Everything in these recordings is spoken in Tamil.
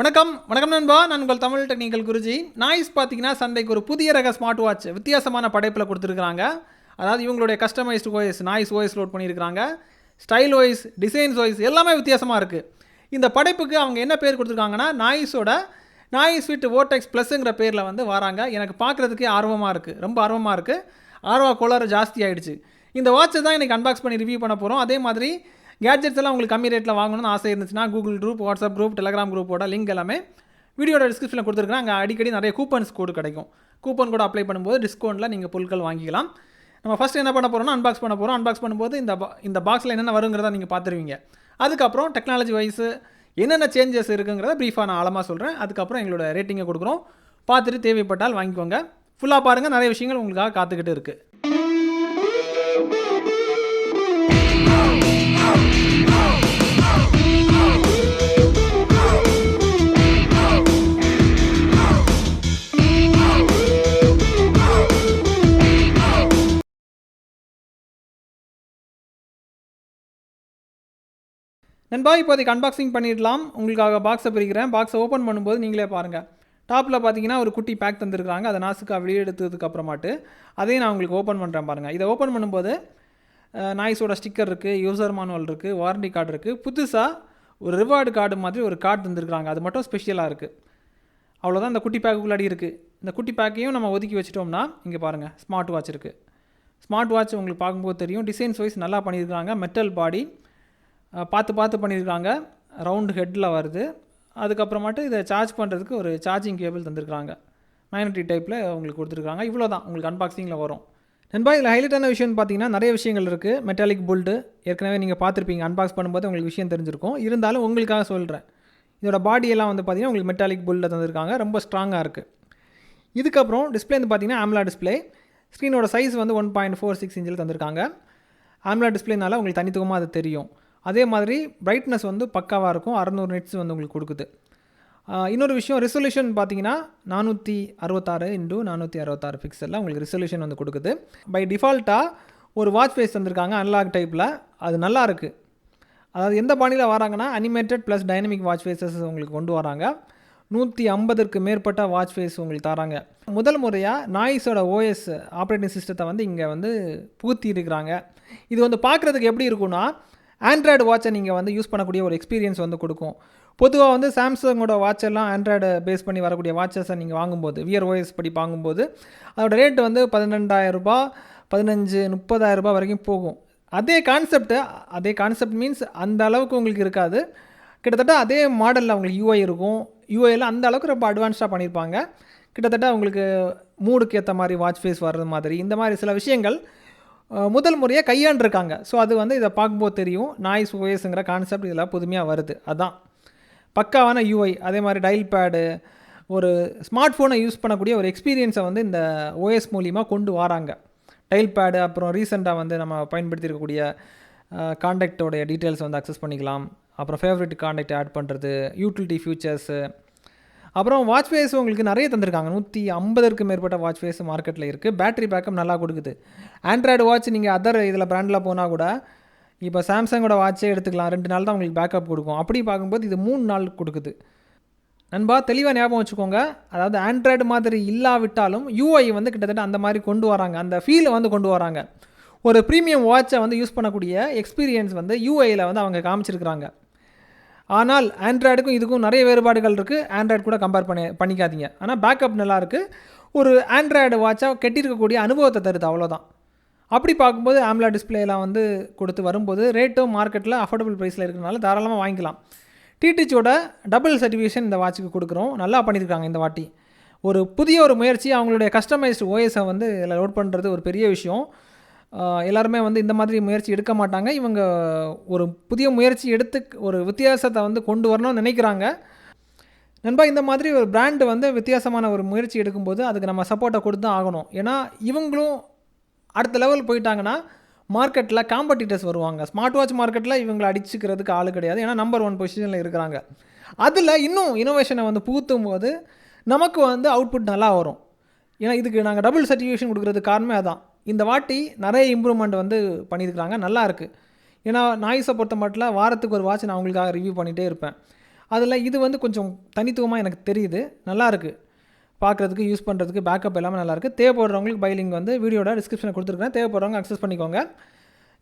வணக்கம் வணக்கம் நண்பா. நான் உங்கள் தமிழ் டெக்னிக்கல் குருஜி. நாய்ஸ் பார்த்தீங்கன்னா சந்தைக்கு ஒரு புதிய ரக ஸ்மார்ட் வாட்ச் வித்தியாசமான படைப்பில் கொடுத்துருக்காங்க அதாவது இவங்களுடைய customised OS Noise OS load பண்ணியிருக்காங்க ஸ்டைல் ஓய்ஸ் டிசைன்ஸ் ஓய்ஸ் எல்லாமே வித்தியாசமாக இருக்குது இந்த படைப்புக்கு அவங்க என்ன பேர் கொடுத்துருக்காங்கன்னா நாய்ஸோட நாய்ஸ் ஃபிட் ஓட்டெக்ஸ் ப்ளஸ்ங்கிற பேரில் வந்து வராங்க. எனக்கு பார்க்குறதுக்கே ஆர்வமாக இருக்குது ரொம்ப ஆர்வமாக இருக்குது ஆர்வ கோளாறு ஜாஸ்தி ஆகிடுச்சு இந்த வாட்சை தான் எனக்கு அன்பாக்ஸ் பண்ணி ரிவ்யூ பண்ண போகிறோம் அதே மாதிரி கேட்ஜெட்ஸ் எல்லாம் உங்களுக்கு கம்மி ரேட்டில் வாங்கணும்னு ஆசை இருந்துச்சுன்னா Google group WhatsApp group Telegram குரூப்போட லிங்க் எல்லாமே வீடியோட டிஸ்கிரிப்ஷனில் கொடுத்துருக்கேன் அங்கே அடிக்கடி நிறைய கூப்பன்ஸ் கோடு கிடைக்கும். கூப்பன் கூட அப்ளை பண்ணும்போது டிஸ்கவுண்ட்டில் நீங்கள் பொருட்கள் வாங்கிக்கலாம். நம்ம ஃபஸ்ட் என்ன பண்ண போகிறோம்னா அன்பாக்ஸ் பண்ண போகிறோம் அன்பாக்ஸ் பண்ணும்போது இந்த இந்த பாக்ஸில் என்னென்ன வருங்கிறத நீங்கள் பார்த்துருவீங்க. அதுக்கப்புறம் டெக்னாலஜி வைஸு என்னென்ன சேஞ்சஸ் இருக்குங்கிறத ப்ரீஃபாக நான் ஆழமாக சொல்கிறேன் அதுக்கப்புறம் எங்களோட ரேட்டிங்கை கொடுக்குறோம். பார்த்துட்டு தேவைப்பட்டால் வாங்கிக்கோங்க. ஃபுல்லாக பாருங்கள் நிறைய விஷயங்கள் உங்களுக்காக காத்துக்கிட்டு இருக்குது நண்பா இப்போதைக்கு அன்பாக்சிங் பண்ணிடலாம். உங்களுக்காக பாக்ஸை பிரிக்கிறேன். பாக்ஸை ஓப்பன் பண்ணும்போது நீங்களே பாருங்கள் டாப்பில் பார்த்தீங்கன்னா ஒரு குட்டி பேக் தந்திருக்காங்க அதை நாசுக்காக வெளியே எடுத்ததுக்கு அப்புறமாட்டு அதையும் நான் உங்களுக்கு ஓப்பன் பண்ணுறேன் பாருங்கள் இதை ஓப்பன் பண்ணும்போது நாய்ஸோட ஸ்டிக்கர் இருக்குது யூசர் மானுவல் இருக்குது வாரண்டி கார்டு இருக்குது புதுசாக ஒரு ரிவார்டு கார்டு மாதிரி ஒரு கார்டு தந்திருக்காங்க அது மட்டும் ஸ்பெஷலாக இருக்குது அவ்வளோதான் இந்த குட்டி பேக்குள்ளாடி இருக்குது இந்த குட்டி பேக்கையும் நம்ம ஒதுக்கி வச்சிட்டோம்னா இங்கே பாருங்கள் ஸ்மார்ட் வாட்ச் இருக்குது ஸ்மார்ட் வாட்ச் உங்களுக்கு பார்க்கும்போது தெரியும். டிசைன்ஸ் வைஸ் நல்லா பண்ணியிருக்காங்க மெட்டல் பாடி பார்த்து பார்த்து பண்ணியிருக்காங்க. ரவுண்டு ஹெட்டில் வருது. அதுக்கப்புறமாட்டு இதை சார்ஜ் பண்ணுறதுக்கு ஒரு சார்ஜிங் கேபிள் தந்திருக்காங்க மேக்னட்டிக் டைப்பில் உங்களுக்கு கொடுத்துருக்காங்க. இவ்வளோ தான் உங்களுக்கு அன்பாக்சிங்கில் வரும். நண்பா இதில் ஹைலைட்டான விஷயம்னு பார்த்தீங்கன்னா நிறைய விஷயங்கள் இருக்குது மெட்டாலிக் புல்டு ஏற்கனவே நீங்கள் பார்த்துருப்பீங்க. அன்பாக்ஸ் பண்ணும்போது உங்களுக்கு விஷயம் தெரிஞ்சிருக்கும். இருந்தாலும் உங்களுக்காக சொல்கிறேன் இதோட பாடியெல்லாம் வந்து பார்த்தீங்கன்னா உங்களுக்கு மெட்டாலிக் புல்லில் தந்திருக்காங்க. ரொம்ப ஸ்ட்ராங்காக இருக்குது இதுக்கப்புறம் டிஸ்பிளே வந்து பார்த்தீங்கன்னா ஆம்லா டிஸ்பிளே ஸ்க்ரீனோட சைஸ் வந்து ஒன் பாயிண்ட் ஃபோர் சிக்ஸ் இன்ச்சில் தந்திருக்காங்க. ஆம்லா டிஸ்பிளேனால உங்களுக்கு தனித்துவமாக அது தெரியும். அதே மாதிரி பிரைட்னஸ் வந்து பக்காவாக இருக்கும். அறநூறு நிட்ஸ் வந்து உங்களுக்கு கொடுக்குது. இன்னொரு விஷயம் ரெசல்யூஷன் பார்த்தீங்கன்னா நானூற்றி அறுபத்தாறு இன்டூ நானூற்றி அறுபத்தாறு பிக்சலில் உங்களுக்கு ரெசல்யூஷன் வந்து கொடுக்குது. பை டிஃபால்ட்டாக ஒரு வாட்ச் ஃபேஸ் தந்திருக்காங்க அன்லாக் டைப்பில் அது நல்லா இருக்குது அதாவது எந்த பாணியில் வராங்கன்னா animated plus dynamic watch faces உங்களுக்கு கொண்டு வராங்க. நூற்றி ஐம்பதுக்கு மேற்பட்ட வாட்ச் ஃபேஸ் உங்களுக்கு தராங்க. முதல் முறையாக நாய்ஸோட ஓஎஸ் ஆப்ரேட்டிங் சிஸ்டத்தை வந்து இங்கே வந்து புகுத்தி இருக்கிறாங்க இது வந்து பார்க்குறதுக்கு எப்படி இருக்கும்னா ஆண்ட்ராய்டு வாட்சை நீங்கள் வந்து யூஸ் பண்ணக்கூடிய ஒரு எக்ஸ்பீரியன்ஸ் வந்து கொடுக்கும். பொதுவாக வந்து சாம்சங்கோட வாட்செல்லாம் ஆண்ட்ராய்டு பேஸ் பண்ணி வரக்கூடிய வாட்சஸை நீங்கள் வாங்கும்போது வியர் ஓஎஸ் படி வாங்கும்போது அதோட ரேட் வந்து பதினெண்டாயிரம் ரூபா பதினஞ்சு முப்பதாயிரம் ரூபாய் வரைக்கும் போகும். அதே கான்செப்ட்டு அதே கான்செப்ட் மீன்ஸ் அந்த அளவுக்கு உங்களுக்கு இருக்காது. கிட்டத்தட்ட அதே மாடலில் உங்களுக்கு யூஐ இருக்கும். யூஐயில் அந்த அளவுக்கு ரொம்ப அட்வான்ஸ்டாக பண்ணியிருப்பாங்க கிட்டத்தட்ட உங்களுக்கு மூடுக்கு ஏற்ற மாதிரி வாட்ச் ஃபேஸ் வர்றது மாதிரி. இந்த மாதிரி சில விஷயங்கள் முதல் முறையாக கையாண்டிருக்காங்க. ஸோ அது வந்து இதை பார்க்கும்போது தெரியும். நாய்ஸ் ஓஎஸ்ங்கிற கான்செப்ட் இதில் புதுமையாக வருது. அதுதான் பக்காவான யூஐ அதே மாதிரி டயல் பேடு ஒரு ஸ்மார்ட் ஃபோனை யூஸ் பண்ணக்கூடிய ஒரு எக்ஸ்பீரியன்ஸை வந்து இந்த ஓஎஸ் மூலிமா கொண்டு வராங்க. டைல் பேடு அப்புறம் ரீசெண்டாக வந்து நம்ம பயன்படுத்தியிருக்கக்கூடிய காண்டாக்டோடைய டீட்டெயில்ஸ் வந்து அக்சஸ் பண்ணிக்கலாம். அப்புறம் ஃபேவரட் காண்டாக்ட் ஆட் பண்ணுறது யூட்டிலிட்டி ஃபியூச்சர்ஸு அப்புறம் வாட்ச் ஃபேஸ் உங்களுக்கு நிறைய தந்திருக்காங்க. நூற்றி ஐம்பதற்கு மேற்பட்ட வாட்ச் ஃபேஸ் மார்க்கெட்டில் இருக்குது பேட்டரி பேக்கப் நல்லா கொடுக்குது. ஆண்ட்ராய்டு வாட்ச் நீங்கள் அதர் இதில் ப்ராண்டில் போனால் கூட இப்போ சாம்சங்கோட வாட்சே எடுத்துக்கலாம். ரெண்டு நாள் தான் உங்களுக்கு பேக்கப் கொடுக்கும். அப்படி பார்க்கும்போது இது மூணு நாள் கொடுக்குது. நண்பா தெளிவாக ஞாபகம் வச்சுக்கோங்க. அதாவது ஆண்ட்ராய்டு மாதிரி இல்லாவிட்டாலும் யூஐ வந்து கிட்டத்தட்ட அந்த மாதிரி கொண்டு வராங்க. அந்த ஃபீலை வந்து கொண்டு வராங்க. ஒரு ப்ரீமியம் வாட்சை வந்து யூஸ் பண்ணக்கூடிய எக்ஸ்பீரியன்ஸ் வந்து யூஐயில் வந்து அவங்க காமிச்சிருக்கிறாங்க. ஆனால் ஆண்ட்ராய்டுக்கும் இதுக்கும் நிறைய வேறுபாடுகள் இருக்குது ஆண்ட்ராய்டு கூட கம்பேர் பண்ணி பண்ணிக்காதீங்க. ஆனால் பேக்கப் நல்லாயிருக்கு ஒரு ஆண்ட்ராய்டு வாட்சாக கெட்டிருக்கக்கூடிய அனுபவத்தை தருது அவ்வளோதான். அப்படி பார்க்கும்போது ஆம்லா டிஸ்பிளேலாம் வந்து கொடுத்து வரும்போது ரேட்டும் மார்க்கெட்டில் அஃபோர்டபுள் ப்ரைஸில் இருக்கிறனால தாராளமாக வாங்கிக்கலாம். டிடிச்சோட டபுள் சர்டிஃபிகேஷன் இந்த வாட்சுக்கு கொடுக்குறோம். நல்லா பண்ணியிருக்காங்க இந்த வாட்டி. ஒரு புதிய ஒரு முயற்சி அவங்களுடைய கஸ்டமைஸ்டு ஓஎஸை வந்து இதில் லோட் பண்ணுறது ஒரு பெரிய விஷயம். எல்லாருமே வந்து இந்த மாதிரி முயற்சி எடுக்க மாட்டாங்க. இவங்க ஒரு புதிய முயற்சி எடுத்து ஒரு வித்தியாசத்தை வந்து கொண்டு வரணும்னு நினைக்கிறாங்க. நண்பா இந்த மாதிரி ஒரு பிராண்டு வந்து வித்தியாசமான ஒரு முயற்சி எடுக்கும்போது அதுக்கு நம்ம சப்போர்ட்டை கொடுத்து தான் ஆகணும். ஏன்னா இவங்களும் அடுத்த லெவல் போயிட்டாங்கன்னா மார்க்கெட்டில் காம்படிட்டர்ஸ் வருவாங்க. ஸ்மார்ட் வாட்ச் மார்க்கெட்டில் இவங்களை அடிச்சுக்கிறதுக்கு ஆள் கிடையாது. ஏன்னா நம்பர் ஒன் பொசிஷனில் இருக்கிறாங்க. அதில் இன்னும் இனோவேஷனை வந்து புகுத்தும் போது நமக்கு வந்து அவுட்புட் நல்லா வரும். ஏன்னா இதுக்கு நாங்கள் டபுள் சர்டிஃபிகேஷன் கொடுக்குறதுக்கு காரணமே அதான். இந்த வாட்டி நிறைய இம்ப்ரூவ்மெண்ட் வந்து பண்ணியிருக்கிறாங்க. நல்லா இருக்குது ஏன்னா நாய்ஸை பொறுத்த மட்டும் வாரத்துக்கு ஒரு வாட்ச் நான் உங்களுக்காக ரிவ்யூ பண்ணிகிட்டே இருப்பேன். அதில் இது வந்து கொஞ்சம் தனித்துவமாக எனக்கு தெரியுது. நல்லாயிருக்கு பார்க்குறதுக்கு யூஸ் பண்ணுறதுக்கு பேக்கப் எல்லாமே நல்லாயிருக்கு தேவைப்படுறவங்களுக்கு பைலிங் வந்து வீடியோட டிஸ்கிரிப்ஷனில் கொடுத்துருக்கேன் தேவைப்படுறவங்க அக்சஸ் பண்ணிக்கோங்க.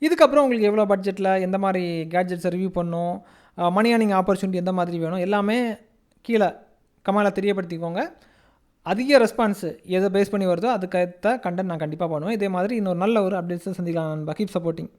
இதுக்கப்புறம் உங்களுக்கு எவ்வளோ பட்ஜெட்டில் எந்த மாதிரி கேட்ஜெட்ஸை ரிவ்யூ பண்ணணும் மணி ஏர்னிங் ஆப்பர்ச்சுனிட்டி எந்த மாதிரி வேணும் எல்லாமே கீழே கமெண்டில் தெரியப்படுத்திக்கோங்க. அதிக ரெஸ்பான்ஸ் எதை பேஸ் பண்ணி வருதோ அதுக்கேற்ற கண்டென்ட் நான் கண்டிப்பாக பண்ணுவேன். இதே மாதிரி இன்னொரு நல்ல ஒரு அப்டேட்ஸை சந்திக்கலாம் நண்பா. Keep supporting